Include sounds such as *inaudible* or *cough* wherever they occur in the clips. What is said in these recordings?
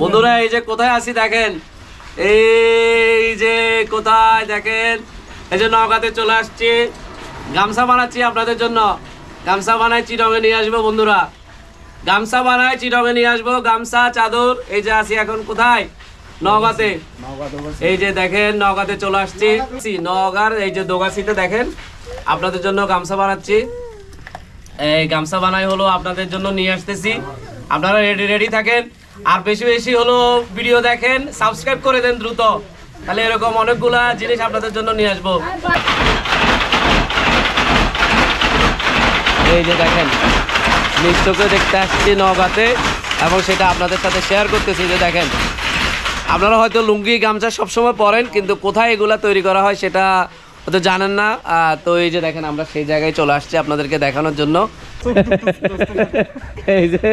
বন্ধুরা এই যে কোথায় আসি দেখেন? এই যে কোথায় দেখেন? এই যে নওগাঁতে চলে আসছি। গামছা বানাচ্ছি আপনাদের জন্য। গামছা বানাই চিরঙে নিয়ে আসব বন্ধুরা। গামছা বানাই চিরঙে নিয়ে আসব। গামছা চাদর এই যে আসি এখন কোথায়? নওগাঁতে। এই যে দেখেন নওগাঁতে চলে আসছি। নওগাঁর এই যে দোগাছিতে দেখেন আপনাদের জন্য গামছা বানাচ্ছি। এই গামছা বানাই হলো আপনাদের জন্য নিয়ে আসতেছি। আপনারা রেডি রেডি থাকেন। আর বেশি বেশি হলো ভিডিও দেখেন সাবস্ক্রাইব করে দেন দ্রুত। তাহলে এরকম অনেকগুলা জিনিস আপনাদের জন্য নিয়ে আসব। এই যে দেখেন চোখে দেখতে আসছি নগাতে এবং সেটা আপনাদের সাথে শেয়ার করতেছি যে দেখেন। আপনারা হয়তো লুঙ্গি, গামছা সবসময় পরেন, কিন্তু কোথায় এগুলা তৈরি করা হয় সেটা হয়তো জানেন না তো এই যে দেখেন আমরা সেই জায়গায় চলে আসছি আপনাদেরকে দেখানোর জন্য। *laughs* এই যে।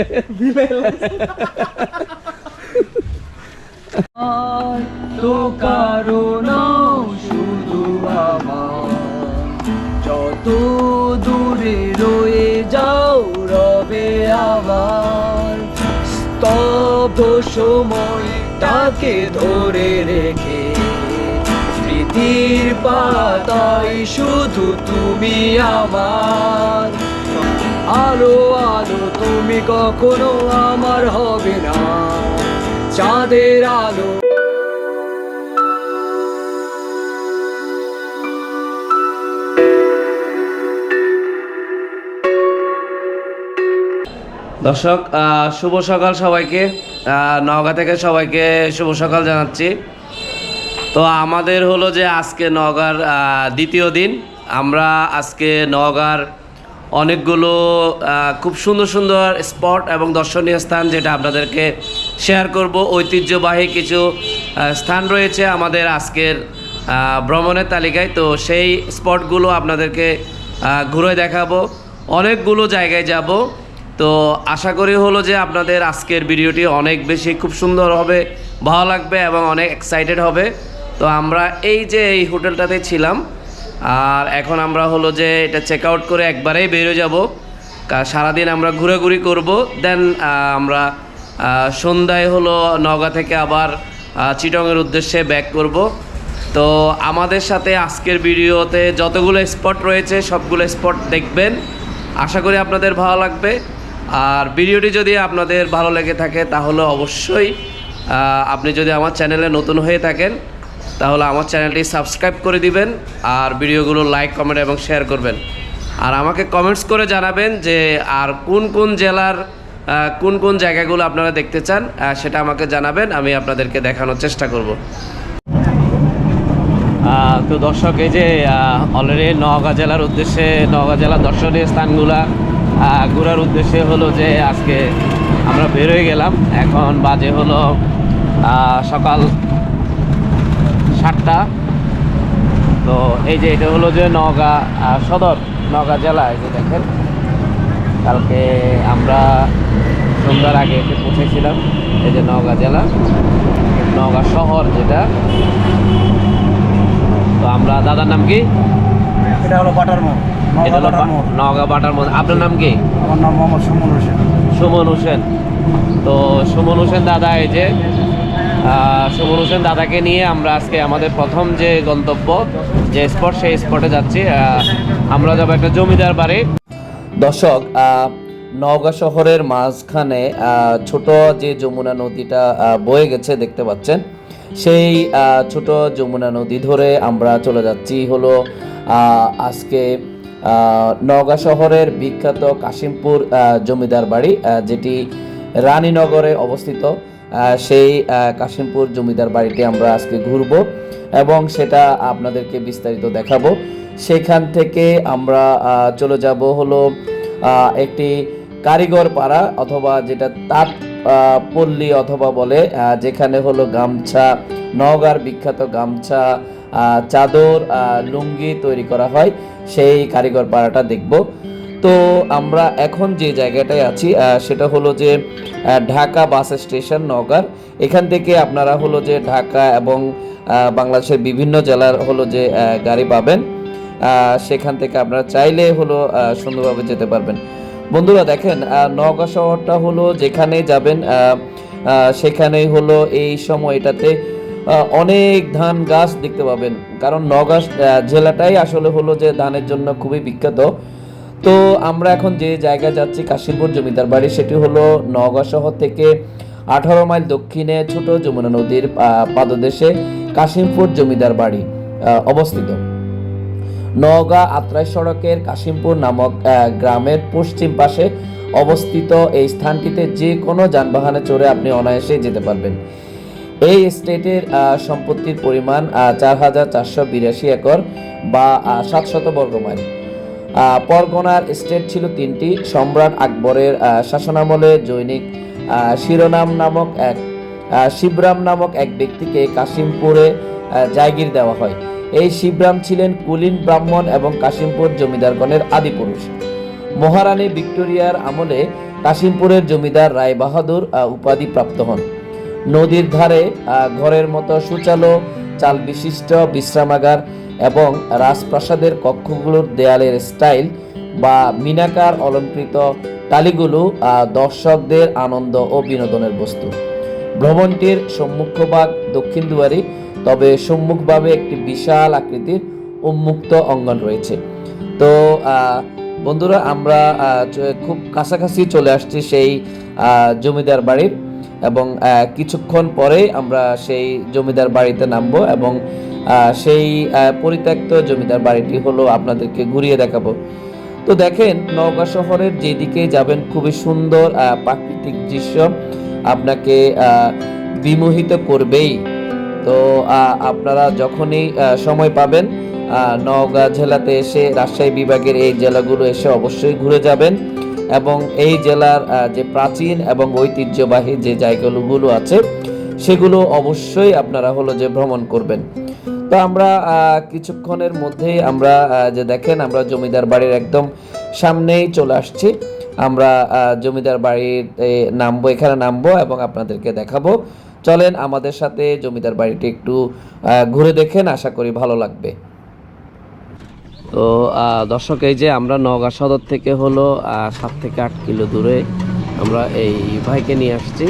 তো কারণ শুধু যত দূরে রয়ে যাও রবে আবার। স্তব্ধ সময়টাকে ধরে রেখে স্মৃতির পাতায় শুধু তুমি আমার। আলো আলো, তুমি কখনো আমার হবে না। চাঁদের আলো। দর্শক শুভ সকাল সবাইকে। নওগাঁ থেকে সবাইকে শুভ সকাল জানাচ্ছি। তো আমাদের হলো যে আজকে নওগাঁর আহ, দ্বিতীয় দিন। আমরা আজকে নওগাঁর অনেকগুলো খুব সুন্দর সুন্দর স্পট এবং দর্শনীয় স্থান যেটা আপনাদেরকে শেয়ার করব। ঐতিহ্যবাহী কিছু স্থান রয়েছে আমাদের আজকের ভ্রমণের তালিকায়। তো সেই স্পটগুলো আপনাদেরকে ঘুরে দেখাবো। অনেকগুলো জায়গায় যাব। তো আশা করি হলো যে আপনাদের আজকের ভিডিওটি অনেক বেশি খুব সুন্দর হবে ভালো লাগবে এবং অনেক এক্সাইটেড হবে। তো আমরা এই যে এই হোটেলটাতে ছিলাম, আর এখন আমরা হলো যে এটা চেক আউট করে একবারেই বেরিয়ে যাব। সারাদিন আমরা ঘোরাঘুরি করব দেন আমরা সন্ধ্যায় হলো নওগাঁ থেকে আবার চিটংয়ের উদ্দেশ্যে ব্যাক করব। তো আমাদের সাথে আজকের ভিডিওতে যতগুলো স্পট রয়েছে, সবগুলো স্পট দেখবেন। আশা করি আপনাদের ভালো লাগবে। আর ভিডিওটি যদি আপনাদের ভালো লেগে থাকে, তাহলে অবশ্যই আপনি যদি আমার চ্যানেলে নতুন হয়ে থাকেন তাহলে আমার চ্যানেলটি সাবস্ক্রাইব করে দিবেন আর ভিডিওগুলো লাইক, কমেন্ট এবং শেয়ার করবেন। আর আমাকে কমেন্টস করে জানাবেন যে, আর কোন কোন জেলার কোন কোন জায়গাগুলো আপনারা দেখতে চান সেটা আমাকে জানাবেন, আমি আপনাদেরকে দেখানোর চেষ্টা করব। তো দর্শক, এই যে অলরেডি নওগাঁ জেলার উদ্দেশ্যে, নওগাঁ জেলার দর্শনীয় স্থানগুলা ঘোরার উদ্দেশ্যে হলো যে, আজকে আমরা বেরোয় গেলাম। এখন বাজে হলো সকাল সাতটা তো এই যে এটা হলো যে নওগাঁ সদর নওগাঁ জেলা এই যে দেখেন। কালকে আমরা সন্ধ্যার আগে এসে পৌঁছেছিলাম এই যে নওগাঁ জেলা নওগাঁ শহর যেটা। তো আমরা দাদার নাম কি? এটা হলো বাটার মোড় এটা হলো বাটার মোড়। নওগাঁ বাটার আপনার নাম কি? আমার নাম মোহাম্মদ সুমন হোসেন। সুমন হোসেন। তো সুমন হোসেন দাদা এই যে সুমন হোসেন দাদাকে নিয়ে আমরা আজকে আমাদের প্রথম যে গন্তব্য, যে স্পট সেই স্পটে যাচ্ছি। আমরা যাব একটা জমিদার বাড়ি। দর্শক নওগাঁ শহরের মাঝখানে ছোট যে যমুনা নদীটা বয়ে গেছে দেখতে পাচ্ছেন, সেই ছোট যমুনা নদী ধরে আমরা চলে যাচ্ছি হলো আজকে নওগাঁ শহরের বিখ্যাত কাশিমপুর জমিদার বাড়ি যেটি রানীনগরে অবস্থিত। সেই কাশিমপুর জমিদার বাড়িটি আমরা আজকে ঘুরব এবং সেটা আপনাদেরকে বিস্তারিত দেখাবো। সেখান থেকে আমরা চলে যাব হলো একটি কারিগর পাড়া অথবা যেটা তাঁত পল্লী অথবা বলে যেখানে হলো গামছা, নওগাঁর বিখ্যাত গামছা চাদর লুঙ্গি তৈরি করা হয়। সেই কারিগর পাড়াটা দেখব। তো আমরা এখন যে জায়গাটায় আছি সেটা হলো যে ঢাকা বাস স্টেশন নওগাঁর এখান থেকে আপনারা হলো যে ঢাকা এবং বাংলাদেশের বিভিন্ন জেলার হলো যে গাড়ি পাবেন। সেখান থেকে আপনারা চাইলে হলো সুন্দরভাবে যেতে পারবেন। বন্ধুরা দেখেন নওগাঁ শহরটা হলো যেখানে যাবেন সেখানেই হলো এই সময়টাতে অনেক ধান গাছ দেখতে পাবেন। কারণ নগাঁ জেলাটাই আসলে হলো যে ধানের জন্য খুবই বিখ্যাত। তো আমরা এখন যে জায়গায় যাচ্ছি কাশিমপুর জমিদার বাড়ি, সেটি হলো নওগাঁ শহর থেকে আঠারো মাইল দক্ষিণে ছোট যমুনা নদীর পাদদেশে কাশিমপুর জমিদার বাড়ি অবস্থিত। নওগাঁ আত্রাই সড়কের কাশিমপুর নামক গ্রামের পশ্চিম পাশে অবস্থিত এই স্থানটিতে যে কোনো যানবাহনে চড়ে আপনি অনায়াসে যেতে পারবেন। এই স্টেটের সম্পত্তির পরিমাণ চার হাজার চারশো বিরাশি একর বা সাতশত বর্গ মাইল। পরগনার স্টেট ছিল তিনটি, সম্রাট আকবরের শাসনামলে জৈনিক শিরোনাম নামক এক শিবরাম নামক এক ব্যক্তিকে কাশিমপুরে জায়গির দেওয়া হয়। এই শিবরাম ছিলেন কুলীন ব্রাহ্মণ এবং কাশিমপুর জমিদারগণের আদিপুরুষ মহারানী ভিক্টোরিয়ার আমলে কাশিমপুরের জমিদার রায় বাহাদুর উপাধি প্রাপ্ত হন। নদীর ধারে ঘরের মতো সুচালো, চাল বিশিষ্ট, বিশ্রামাগার এবং রাজপ্রাসাদের কক্ষগুলোর দেয়ালের স্টাইল বা মিনাকার অলঙ্কৃত টালিগুলো দর্শকদের আনন্দ ও বিনোদনের বস্তু। ভ্রমণটির সম্মুখভাগ দক্ষিণ দুয়ারি, তবে সম্মুখভাবে একটি বিশাল আকৃতির উন্মুক্ত অঙ্গন রয়েছে। তো বন্ধুরা, আমরা খুব কাছাকাছি চলে আসছি সেই জমিদার বাড়ির এবং কিছুক্ষণ পরে আমরা সেই জমিদার বাড়িতে নামবো এবং সেই পরিত্যক্ত জমিদার বাড়িটি হলো আপনাদেরকে ঘুরিয়ে দেখাবো। তো দেখেন, নওগাঁ শহরের যেদিকে যাবেন খুবই সুন্দর প্রাকৃতিক দৃশ্য আপনাকে বিমোহিত করবেই। তো আপনারা যখনই সময় পাবেন নওগাঁ জেলাতে এসে রাজশাহী বিভাগের এই জেলাগুলো এসে অবশ্যই ঘুরে যাবেন এবং এই জেলার যে প্রাচীন এবং ঐতিহ্যবাহী যে জায়গাগুলো আছে সেগুলো অবশ্যই আপনারা হলো যে ভ্রমণ করবেন। তো আমরা কিছুক্ষণের মধ্যেই আমরা যে দেখেন আমরা জমিদার বাড়ির একদম সামনেই চলে আসছি। আমরা জমিদার বাড়ির নামবো, এখানে নামবো এবং আপনাদেরকে দেখাবো। চলেন আমাদের সাথে জমিদার বাড়িটি একটু ঘুরে দেখেন, আশা করি ভালো লাগবে। তো দর্শক, এই যে আমরা নওগাঁ সদর থেকে হলো সাত থেকে আট কিলো দূরে আমরা এই ভাইকে নিয়ে আসছি।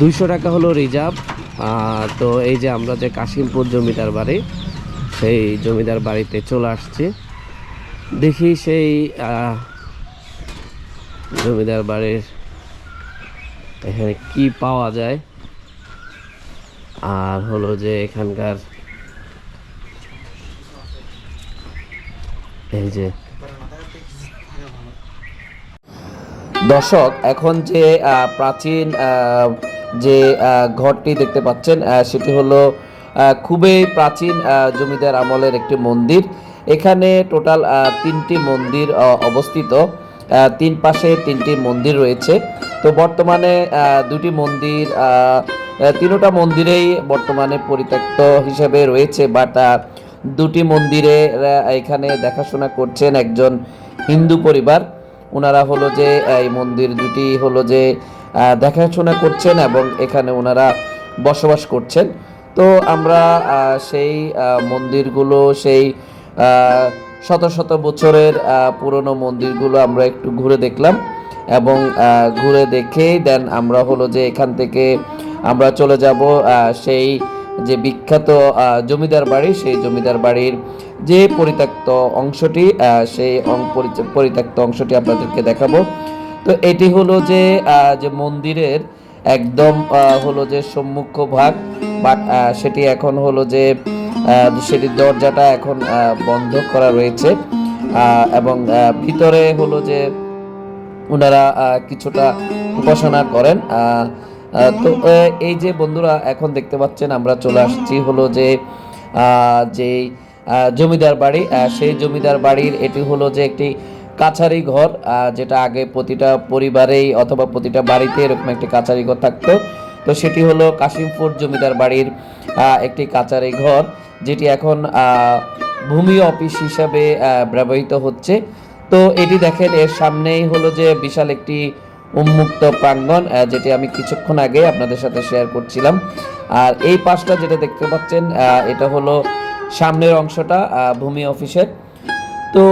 দুইশো টাকা হলো রিজার্ভ। তো এই যে আমরা যে কাশিমপুর জমিদার বাড়ি, সেই জমিদার বাড়িতে চলে আসছি। দেখি সেই জমিদার বাড়ির এখানে কি পাওয়া যায়। আর হলো যে এখানকার এই যে দর্শক, এখন যে প্রাচীন যে ঘরটি দেখতে পাচ্ছেন সেটি হলো খুবই প্রাচীন জমিদার আমলের একটি মন্দির। এখানে টোটাল তিনটি মন্দির অবস্থিত। তিন পাশে তিনটি মন্দির রয়েছে। তো বর্তমানে দুটি মন্দির তিনোটা মন্দিরেই বর্তমানে পরিত্যক্ত হিসেবে রয়েছে বাট দুটি মন্দিরে এখানে দেখাশোনা করছেন একজন হিন্দু পরিবার। ওনারা হলো যে এই মন্দির দুটি হলো যে দেখাশোনা করছেন এবং এখানে ওনারা বসবাস করছেন। তো আমরা সেই মন্দিরগুলো, সেই শত শত বছরের পুরনো মন্দিরগুলো আমরা একটু ঘুরে দেখলাম এবং ঘুরে দেখেই দেন আমরা হলো যে এখান থেকে আমরা চলে যাব সেই যে বিখ্যাত জমিদার বাড়ি, সেই জমিদার বাড়ির যে পরিত্যক্ত অংশটি সেই পরিত্যক্ত অংশটি আপনাদেরকে দেখাবো। তো এটি হলো যে যে মন্দিরের একদম হলো যে সম্মুখ ভাগ, বাট সেটি এখন হলো যে সেটির দরজাটা এখন বন্ধ করা রয়েছে এবং ভিতরে হলো যে ওনারা কিছুটা উপাসনা করেন তো এই যে বন্ধুরা এখন দেখতে পাচ্ছেন, আমরা চলে আসছি হলো যে যে জমিদার বাড়ি সেই জমিদার বাড়ির এটি হলো যে একটি কাছারি ঘর যেটা আগে প্রতিটা পরিবারেই অথবা প্রতিটা বাড়িতে এরকম একটি কাছারি ঘর থাকতো। তো সেটি হলো কাশিমপুর জমিদার বাড়ির একটি কাছারি ঘর, যেটি এখন ভূমি অফিস হিসাবে ব্যবহৃত হচ্ছে। তো এটি দেখেন, এর সামনেই হলো যে বিশাল একটি উন্মুক্ত প্রাঙ্গণ যেটি আমি কিছুক্ষণ আগে আপনাদের সাথে শেয়ার করছিলাম। আর এই পাশটা যেটা দেখতে পাচ্ছেন এটা হলো সামনের অংশটা ভূমি অফিসের। তো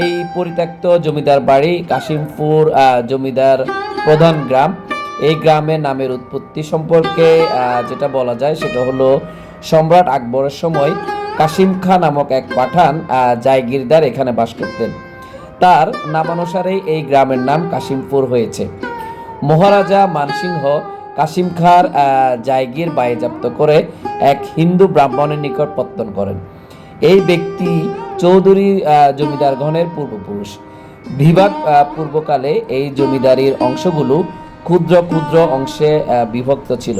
এই পরিত্যক্ত জমিদার বাড়ি কাশিমপুর জমিদার প্রধান গ্রাম। এই গ্রামের নামের উৎপত্তি সম্পর্কে যেটা বলা যায় সেটা হলো সম্রাট আকবরের সময় কাসিম খাঁ নামক এক পাঠান জায়গিরদার এখানে বাস করতেন। তার নামানুসারেই এই গ্রামের নাম কাশিমপুর হয়েছে। মহারাজা মানসিংহ কাসিম খাঁর জায়গির বাজেয়াপ্ত করে এক হিন্দু ব্রাহ্মণের নিকট পত্তন করেন। এই ব্যক্তি চৌধুরী আহ, জমিদারগণের পূর্বপুরুষ। বিভাগ পূর্বকালে এই জমিদারির অংশগুলো ক্ষুদ্র ক্ষুদ্র অংশে বিভক্ত ছিল।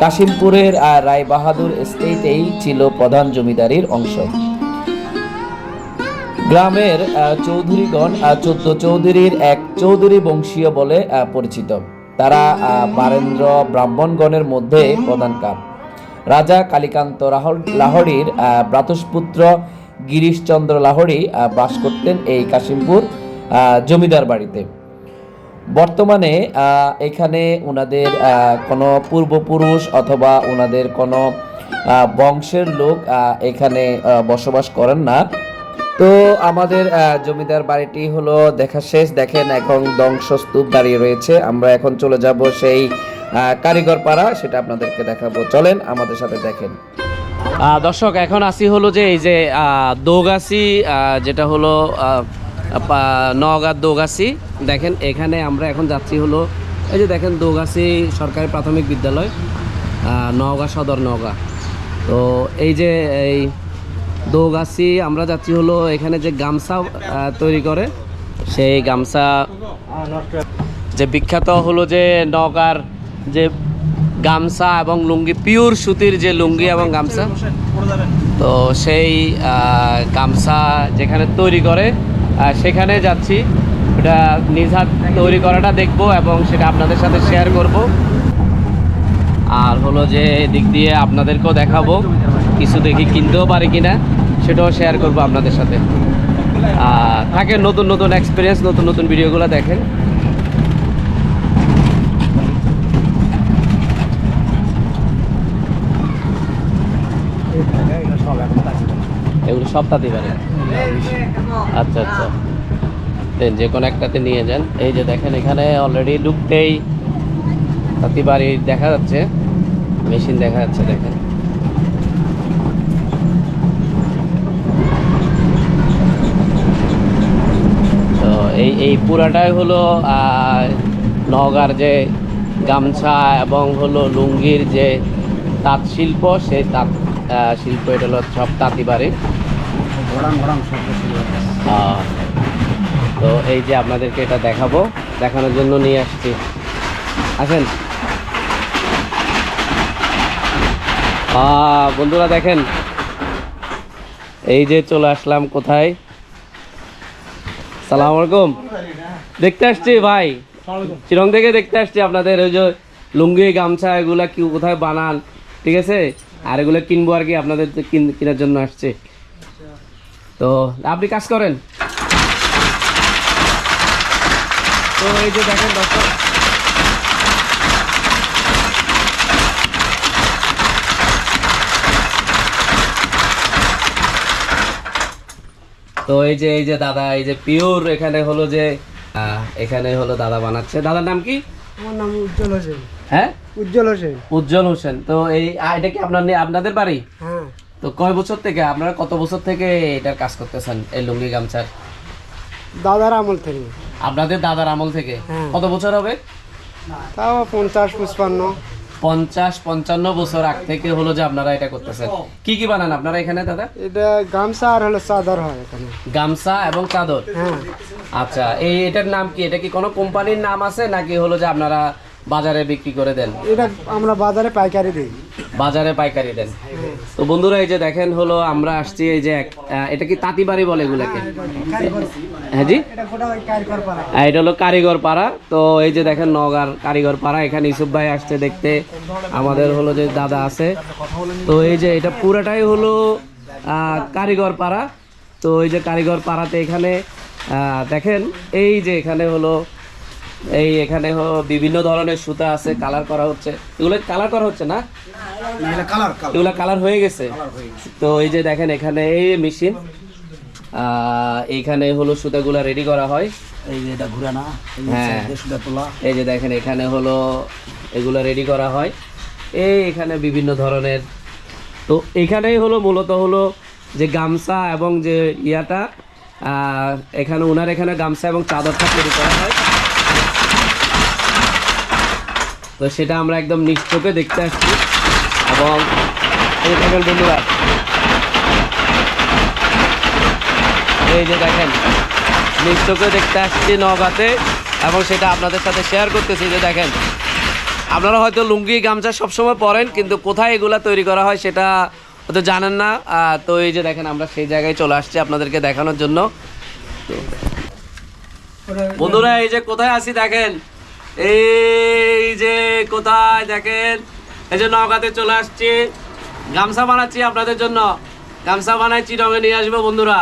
কাশিমপুরের রায় বাহাদুর এস্টেটেই ছিল প্রধান জমিদারির অংশ। গ্রামের চৌধুরীগণ চোদ্দ চৌধুরীর এক চৌধুরী বংশীয় বলে পরিচিত। তারা বারেন্দ্র ব্রাহ্মণগণের মধ্যে প্রধান কাপ রাজা কালীকান্ত আহ, ভ্রাতুষ্পুত্র গিরিশচন্দ্র আহ, বাস করতেন এই কাশিমপুর জমিদার বাড়িতে। বর্তমানে এখানে ওনাদের কোনো পূর্বপুরুষ অথবা ওনাদের কোনো বংশের লোক এখানে বসবাস করেন না। তো আমাদের জমিদার বাড়িটি হলো দেখা শেষ দেখেন এখন ধ্বংসস্তূপ দাঁড়িয়ে রয়েছে। আমরা এখন চলে যাব সেই কারিগর পাড়া সেটা আপনাদেরকে দেখাবো। চলেন আমাদের সাথে দেখেন। দর্শক, এখন আসি হলো যে এই যে দোগাছি যেটা হলো নওগাঁ দোগাছি। দেখেন, এখানে আমরা এখন যাচ্ছি হলো, এই যে দেখেন দোগাছি সরকারি প্রাথমিক বিদ্যালয় নওগাঁ সদর নওগাঁ। তো এই যে এই দোগাছি, আমরা যাচ্ছি হলো, এখানে যে গামছা তৈরি করে, সেই গামছা, যে বিখ্যাত হলো যে নওগাঁর যে গামছা এবং লুঙ্গি, পিওর সুতির যে লুঙ্গি এবং গামছা, তো সেই গামছা যেখানে তৈরি করে সেখানে যাচ্ছি। ওটা নিজ হাত তৈরি করাটা দেখব এবং সেটা আপনাদের সাথে শেয়ার করব। আর হলো যে দিক দিয়ে আপনাদেরকেও দেখাবো, কিছু দেখি কিনতেও পারি কিনা, সেটাও শেয়ার করব আপনাদের সাথে। থাকে নতুন নতুন এক্সপিরিয়েন্স নতুন নতুন ভিডিওগুলো দেখেন এটা সব এখন আছে এগুলো সব তাঁতি আচ্ছা আচ্ছা। দেন যে কোনো একটাতে নিয়ে যান। এই যে দেখেন এখানে অলরেডি ঢুকতেই তাঁতি বাড়ি দেখা যাচ্ছে। মেশিন দেখা যাচ্ছে দেখেন। তো এই এই পুরাটাই হলো আহ, নওগাঁর যে গামছা এবং হলো লুঙ্গির যে তাঁত শিল্প সেই তাঁত শিল্প এটা হলো সব তাঁতি বাড়ি। তো এই যে আপনাদেরকে এটা দেখাবো দেখানোর জন্য নিয়ে আসছি। আসেন। বন্ধুরা দেখেন এই যে চলে আসলাম কোথায়? সালাম আলাইকুম। দেখতে আসছি ভাই। চিরং থেকে দেখতে আসছি আপনাদের ওই যে লুঙ্গি গামছা এগুলা কি কোথায় বানান ঠিক আছে? আর এগুলো কিনবো আর কি আপনাদের কিনার জন্য আসছে। তো আপনি কাজ করেন। তো এই যে দেখেন দর্শক। তো এই যে এই যে দাদা এই যে পিওর এখানে হলো যে এখানে হলো দাদা বানাচ্ছে। দাদার নাম কি? আমার নাম উজ্জ্বল হোসেন। হ্যাঁ? উজ্জ্বল হোসেন। উজ্জ্বল হোসেন। তো এই এটা কি আপনার আপনাদের বাড়ি? হ্যাঁ। তো কয় বছর থেকে আপনারা কত বছর থেকে এটার কাজ করতেছেন এই লুঙ্গি গামছার? দাদার আমল থেকে। আপনাদের দাদার আমল থেকে? হ্যাঁ। কত বছর হবে? তাও পঞ্চাশ পঁচপান্ন। পঞ্চাশ পঞ্চান্ন বছর আগ থেকে হলো যে আপনারা এটা করতেছেন। কি কি বানান আপনারা এখানে দাদা? এটা গামছা আর হলো চাদর হয় এখানে। গামছা এবং চাদর? হ্যাঁ। আচ্ছা এই এটার নাম কি? এটা কি কোনো কোম্পানির নাম আছে নাকি হলো যে আপনারা বাজারে বিক্রি করে দেন? এটা আমরা বাজারে পাইকারি দিই। বাজারে পাইকারি দেন। তো বন্ধুরা এই যে দেখেন হলো আমরা আসছি এই যে এটা কি তাঁতিবাড়ি বলে এগুলাকে? হ্যাঁ জি। এটা এটা হলো কারিগর পাড়া। তো এই যে দেখেন নগার কারিগর পাড়া এখানে ইসুফ ভাই আসছে দেখতে। আমাদের হলো যে দাদা আছে। তো এই যে এটা পুরাটাই হলো কারিগর পাড়া। তো এই যে কারিগর পাড়াতে এখানে আহ, দেখেন এই যে এখানে হলো এই এখানে হলো বিভিন্ন ধরনের সুতা আছে কালার করা হচ্ছে। এগুলো কালার করা হচ্ছে না? এগুলো কালার হয়ে গেছে। তো এই যে দেখেন এখানে এই মেশিন এইখানে হলো সুতাগুলো রেডি করা হয়। এই যে এটা ঘুরানা হ্যাঁ। সুতা তোলা। এই যে দেখেন এখানে হলো এগুলো রেডি করা হয়। এই এখানে বিভিন্ন ধরনের। তো এখানেই হলো মূলত হলো যে গামছা এবং যে ইয়াটা আহ, এখানে ওনার এখানে গামছা এবং চাদরটা তৈরি করা হয়। তো সেটা আমরা একদম নিশ্চোকে দেখতে আসছি। এবং এই বন্ধুরা, এই যে দেখেন নিশ্চোকে দেখতে আসছি নগাতে এবং সেটা আপনাদের সাথে শেয়ার করতেছি যে দেখেন। আপনারা হয়তো লুঙ্গি, গামছা সবসময় পরেন, কিন্তু কোথায় এগুলা তৈরি করা হয় সেটা হয়তো জানেন না। তো এই যে দেখেন, আমরা সেই জায়গায় চলে আসছি আপনাদেরকে দেখানোর জন্য। বন্ধুরা, এই যে কোথায় আছি দেখেন, এই যে কোথায় দেখেন? এই যে নওগাঁতে চলে আসছি। গামছা বানাচ্ছি আপনাদের জন্য। গামছা বানাই চিরঙে নিয়ে আসব বন্ধুরা।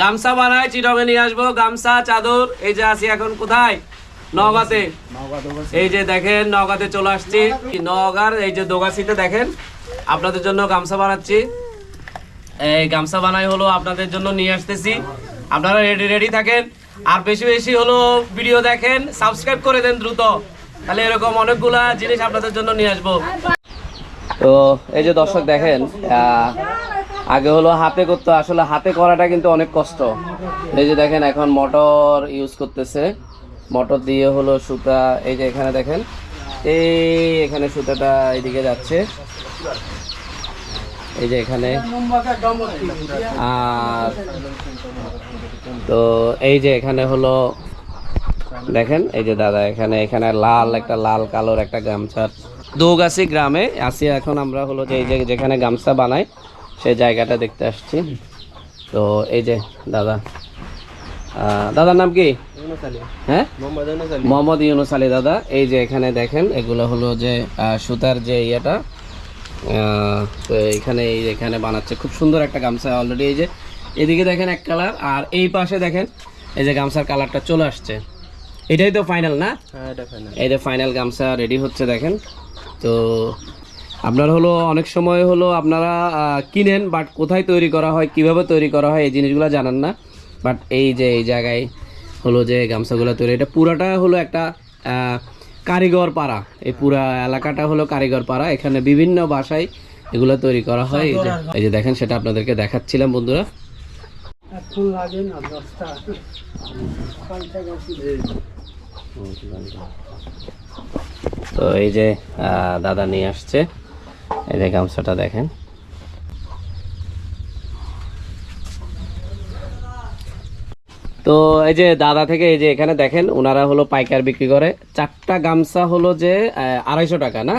গামছা বানাই চিরঙে নিয়ে আসব। গামছা, চাদর, এই যে আছি এখন কোথায়? নওগাঁতে। এই যে দেখেন, নওগাঁতে চলে আসছি। নওগাঁর এই যে দোগাছিতে দেখেন, আপনাদের জন্য গামছা বানাচ্ছি। এই গামছা বানাই হলো আপনাদের জন্য নিয়ে আসতেছি। আপনারা রেডি রেডি থাকেন। আর বেশি বেশি হলো ভিডিও দেখেন সাবস্ক্রাইব করে দেন দ্রুত। তাহলে এরকম অনেকগুলা জিনিস আপনাদের জন্য নিয়ে আসব। তো এই যে দর্শক দেখেন আগে হলো হাতে করতো, আসলে হাতে করাটা কিন্তু অনেক কষ্ট। এই যে দেখেন, এখন মোটর ইউজ করতেছে। মোটর দিয়ে হলো সুতা, এই যে এখানে দেখেন, এই এখানে সুতাটা এদিকে যাচ্ছে। এই যে এখানে। আর তো এই যে এখানে হলো দেখেন এই যে দাদা এখানে এখানে লাল একটা লাল কালোর একটা গামছার দৌগাছি গ্রামে আসি এখন আমরা হলো যে এই যে যেখানে গামছা বানাই সেই জায়গাটা দেখতে আসছি। তো এই যে দাদা দাদার নাম কি? হ্যাঁ? মোহাম্মদ ইউনুস আলী। দাদা এই যে এখানে দেখেন এগুলো হলো যে সুতার যে ইয়েটা আহ, তো এখানে এখানে বানাচ্ছে। খুব সুন্দর একটা গামছা অলরেডি এই যে এদিকে দেখেন এক কালার আর এই পাশে দেখেন এই যে গামছার কালারটা চলে আসছে। এটাই তো ফাইনাল না? এই যে ফাইনাল গামছা রেডি হচ্ছে দেখেন। তো আপনার হলো অনেক সময় হলো আপনারা কিনেন বাট কোথায় তৈরি করা হয় কীভাবে তৈরি করা হয় এই জিনিসগুলো জানান না। বাট এই যে এই জায়গায় হলো যে গামছাগুলো তৈরি এটা পুরাটা হলো একটা কারিগর পাড়া। এই পুরা এলাকাটা হলো কারিগর পাড়া। এখানে বিভিন্ন বাসায় এগুলো তৈরি করা হয়। এই যে এই যে দেখেন সেটা আপনাদেরকে দেখাচ্ছিলাম বন্ধুরা। লাগে না তো এই যে দাদা নিয়ে আসছে। এই যে গামছাটা দেখেন। তো এই যে দাদা থেকে এই যে এখানে দেখেন ওনারা হলো পাইকার বিক্রি করে। চারটা গামছা হলো যে আড়াইশো টাকা না?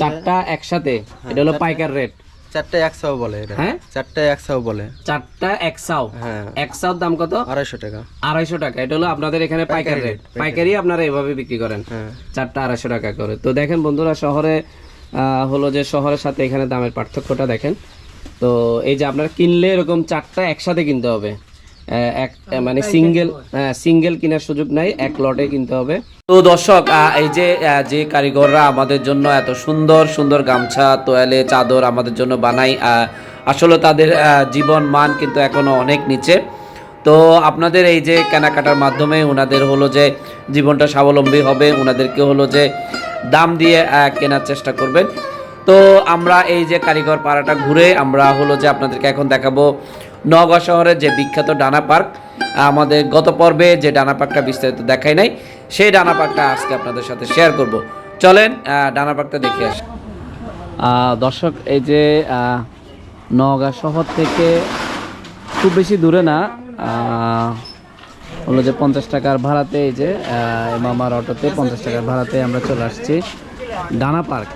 চারটা একসাথে। এটা হলো পাইকার রেট চারটে একশো বলে হ্যাঁ? চারটা একশো বলে। চারটা একশো হ্যাঁ। একশাও দাম কত? আড়াইশো টাকা। আড়াইশো টাকা। এটা হলো আপনাদের এখানে পাইকারি রেট পাইকারি। আপনারা এভাবে বিক্রি করেন। হ্যাঁ। চারটা আড়াইশো টাকা করে। তো দেখেন বন্ধুরা শহরে আহ, হলো যে শহরের সাথে এখানে দামের পার্থক্যটা দেখেন। তো এই যে আপনারা কিনলে এরকম চারটা একসাথে কিনতে হবে। এক মানে সিঙ্গেল সিঙ্গেল কেনার সুযোগ নাই এক লটে কিনতে হবে। তো দর্শক এই যে যে কারিগররা আমাদের জন্য এত সুন্দর সুন্দর গামছা তোয়ালে চাদর আমাদের জন্য বানাই আসলে তাদের জীবন মান কিন্তু এখনও অনেক নিচে। তো আপনাদের এই যে কেনাকাটার মাধ্যমে ওনাদের হলো যে জীবনটা স্বাবলম্বী হবে ওনাদেরকে হলো যে দাম দিয়ে কেনার চেষ্টা করবেন। তো আমরা এই যে কারিগর পাড়াটা ঘুরে আমরা হলো যে আপনাদেরকে এখন দেখাবো নওগাঁ শহরের যে বিখ্যাত ডানা পার্ক, আমাদের গত পর্বে যে ডানা পার্কটা বিস্তারিত দেখাই নাই, সেই ডানা পার্কটা আজকে আপনাদের সাথে শেয়ার করব। চলেন ডানা পার্কটা দেখে আসি। দর্শক, এই যে নওগাঁ শহর থেকে খুব বেশি দূরে না হলো যে পঞ্চাশ টাকার ভাড়াতে এই যে মামার অটোতে পঞ্চাশ টাকার ভাড়াতে আমরা চলে আসছি ডানা পার্ক।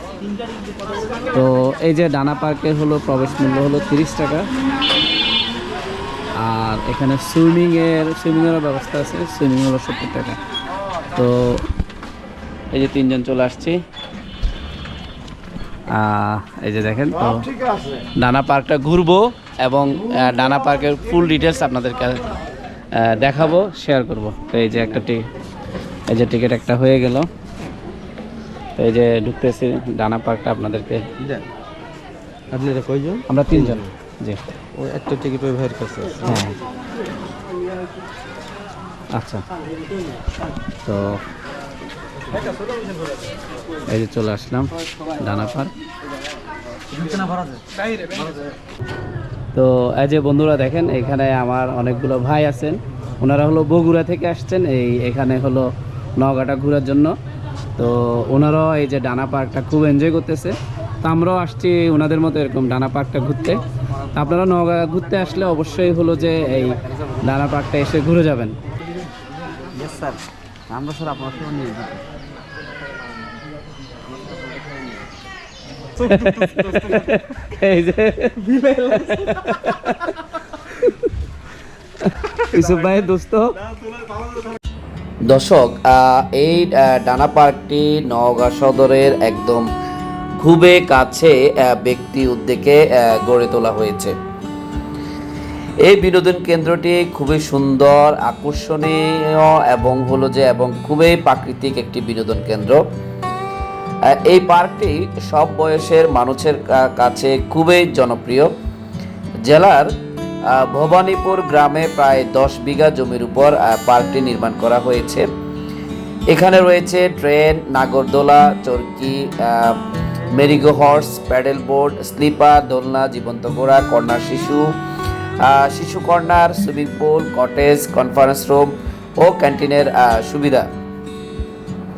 তো এই যে ডানা পার্কে হলো প্রবেশ মূল্য হলো তিরিশ টাকা। আর এখানে সুইমিংয়ের সুইমিংয়েরও ব্যবস্থা আছে সুইমিং হলো সত্তর টাকা। তো এই যে তিনজন চলে আসছি। এই যে দেখেন তো ডানা পার্কটা ঘুরবো এবং ডানা পার্কের ফুল ডিটেলস আপনাদেরকে দেখাবো শেয়ার করব। তো এই যে একটা এই যে টিকিট একটা হয়ে গেল। তো এই যে ঢুকতেছি ডানা পার্কটা আপনাদেরকে। আপনারা কয়জন? আমরা তিনজন। জি। ওই একটা টিকিট ওই ভাইয়ের কাছে হ্যাঁ। আচ্ছা। তো এই যে চলে আসলাম ডানাপার তো এই যে বন্ধুরা দেখেন, এখানে আমার অনেকগুলো ভাই আছেন। ওনারা হলো বগুড়া থেকে আসছেন, এই এখানে হলো নগাটা ঘোরার জন্য। তো ওনারাও এই যে ডানা পার্কটা খুব এনজয় করতেছে। তো আমরাও আসছি ওনাদের মতো এরকম ডানা পার্কটা ঘুরতে। আপনারা নওগাঁ ঘুরতে আসলে অবশ্যই হলো যে এই ডানা পার্কটা এসে ঘুরে যাবেন। স্যার আমরা স্যার আপনার সঙ্গে নিয়ে এই যে ইউসুফ ভাই দোস্ত। দর্শক আহ, এই ডানা পার্কটি নওগাঁ সদরের একদম খুবই কাছে ব্যক্তি উদ্যোগে গড়ে তোলা হয়েছে। এই বিনোদন কেন্দ্রটি খুবই সুন্দর, আকর্ষণীয় এবং হলো যে, এবং খুবই প্রাকৃতিক একটি বিনোদন কেন্দ্র। এই পার্কটি সব বয়সের মানুষের কাছে খুবই জনপ্রিয়। জেলার ভবানীপুর গ্রামে প্রায় দশ বিঘা জমির উপর পার্কটি নির্মাণ করা হয়েছে। এখানে রয়েছে ট্রেন, নাগরদোলা, চরকি merry go horse paddle board slipper, দোলনা, জীবন্ত ঘোড়া, কর্নার শিশু শিশু corner, swimming pool, cottage, conference room ও ক্যান্টিনের সুবিধা।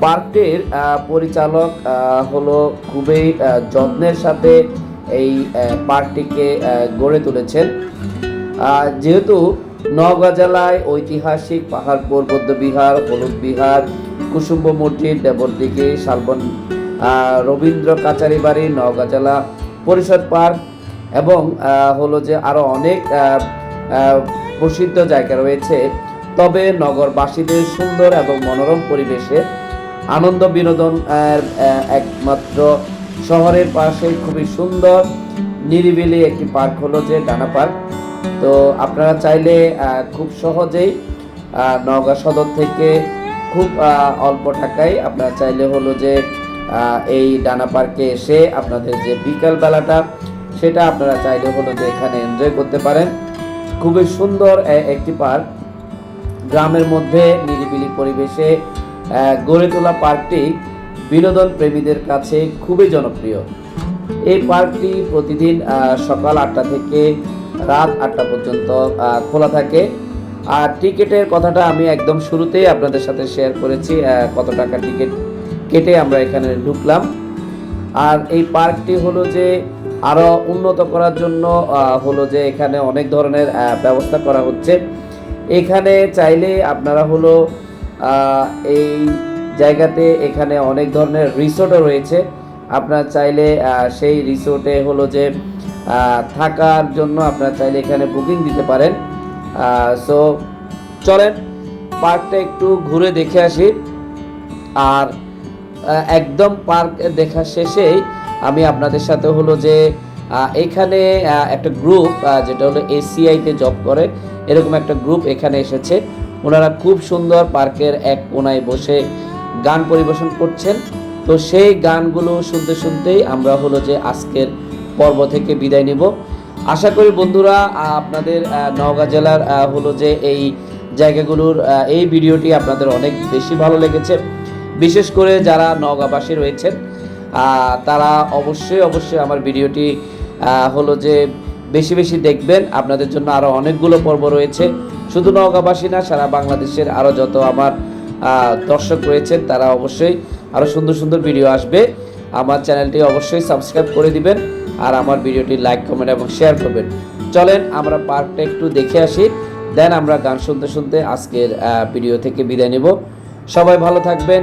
পার্কটির পরিচালক হলো খুবই যত্নের সাথে এই পার্কটিকে গড়ে তুলেছেন। যেহেতু নওগাঁ জেলায় ঐতিহাসিক পাহাড়পুর বৌদ্ধবিহার হলুদ বিহার, কুসুম্ব মসজিদ দেবরদিঘি শালবন রবীন্দ্র কাচারি বাড়ি, নওগাঁ জেলা পরিষদ পার্ক এবং হলো যে আরও অনেক প্রসিদ্ধ জায়গা রয়েছে। তবে নগরবাসীদের সুন্দর এবং মনোরম পরিবেশে আনন্দ বিনোদন একমাত্র শহরের পাশে খুবই সুন্দর, নিরিবিলি একটি পার্ক হলো যে ডানা পার্ক। তো আপনারা চাইলে খুব সহজেই নওগাঁ সদর থেকে খুব অল্প টাকায় আপনারা চাইলে হলো যে এই ডানা পার্কে এসে আপনাদের যে বিকাল বেলাটা সেটা আপনারা চাইলে হলো যে এখানে এনজয় করতে পারেন। খুবই সুন্দর একটি পার্ক। গ্রামের মধ্যে নিরিবিলি পরিবেশে গড়ে তোলা পার্কটি বিনোদন প্রেমীদের কাছে খুবই জনপ্রিয়। এই পার্কটি প্রতিদিন সকাল আটটা থেকে রাত আটটা পর্যন্ত খোলা থাকে। আর টিকিটের কথাটা আমি একদম শুরুতেই আপনাদের সাথে শেয়ার করেছি কত টাকা টিকিট কেটে আমরা এখানে ঢুকলাম। আর এই পার্কটি হলো যে আরও উন্নত করার জন্য হলো যে এখানে অনেক ধরনের ব্যবস্থা করা হচ্ছে। এখানে চাইলে আপনারা হলো এই জায়গাতে এখানে অনেক ধরনের রিসোর্টও রয়েছে। আপনারা চাইলে সেই রিসোর্টে হলো যে থাকার জন্য আপনারা চাইলে এখানে বুকিং দিতে পারেন। সো চলেন, পার্কটা একটু ঘুরে দেখে আসি। আর একদম পার্ক দেখা শেষেই আমি আপনাদের সাথে হলো যে এখানে একটা গ্রুপ যেটা হলো এসিআইতে জব করে। এরকম একটা গ্রুপ এখানে এসেছে। ওনারা খুব সুন্দর পার্কের এক কোনায় বসে গান পরিবেশন করছেন। তো সেই গানগুলো শুনতে শুনতেই আমরা হলো যে আজকের পর্ব থেকে বিদায় নেব। আশা করি বন্ধুরা আপনাদের নওগাঁ জেলার হলো যে এই জায়গাগুলোর এই ভিডিওটি আপনাদের অনেক বেশি ভালো লেগেছে। বিশেষ করে যারা নওগাঁবাসী রয়েছেন তারা অবশ্যই অবশ্যই আমার ভিডিওটি হলো যে বেশি বেশি দেখবেন। আপনাদের জন্য আরও অনেকগুলো পর্ব রয়েছে। শুধু নওগাঁবাসী না, সারা বাংলাদেশের আরও যত আমার দর্শক রয়েছেন, তারা অবশ্যই আরও সুন্দর সুন্দর ভিডিও আসবে। আমার চ্যানেলটি অবশ্যই সাবস্ক্রাইব করে দিবেন আর আমার ভিডিওটি লাইক, কমেন্ট এবং শেয়ার করবেন। চলেন, আমরা পার্কটা একটু দেখে আসি। দেন আমরা গান শুনতে শুনতে আজকের ভিডিও থেকে বিদায় নেব। সবাই ভালো থাকবেন।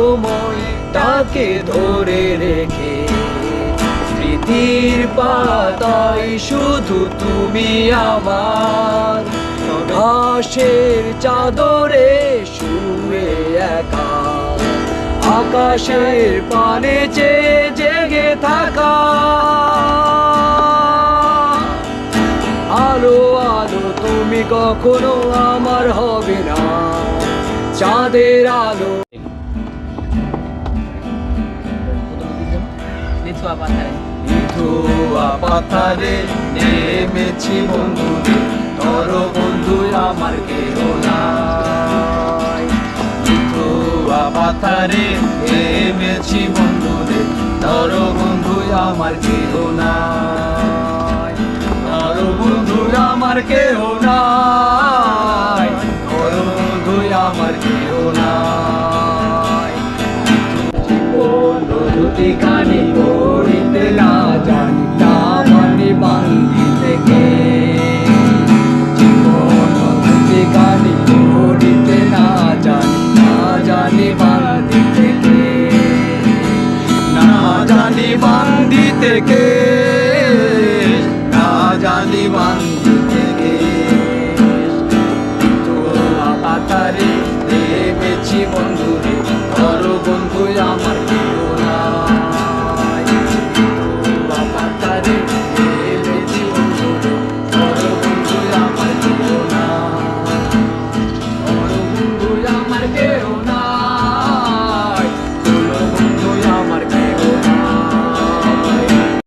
সময় তাকে ধরে রেখে স্মৃতির পাতায় শুধু তুমি আমার ঘাসের চাদরে শুয়ে একা, আকাশের পানে চেয়ে জেগে থাকা। আলো আলো, তুমি কখনো আমার হবে না, চাঁদের আলো। মিঠুয়া পাথারে। নেমেছি বন্ধু তর বন্ধু আমার কেহ নাই। মিঠুয়া পাথারে নেমেছি বন্ধু রে তর বন্ধু আমার কেহ নাই। তর বন্ধু আমার কেহ নাই।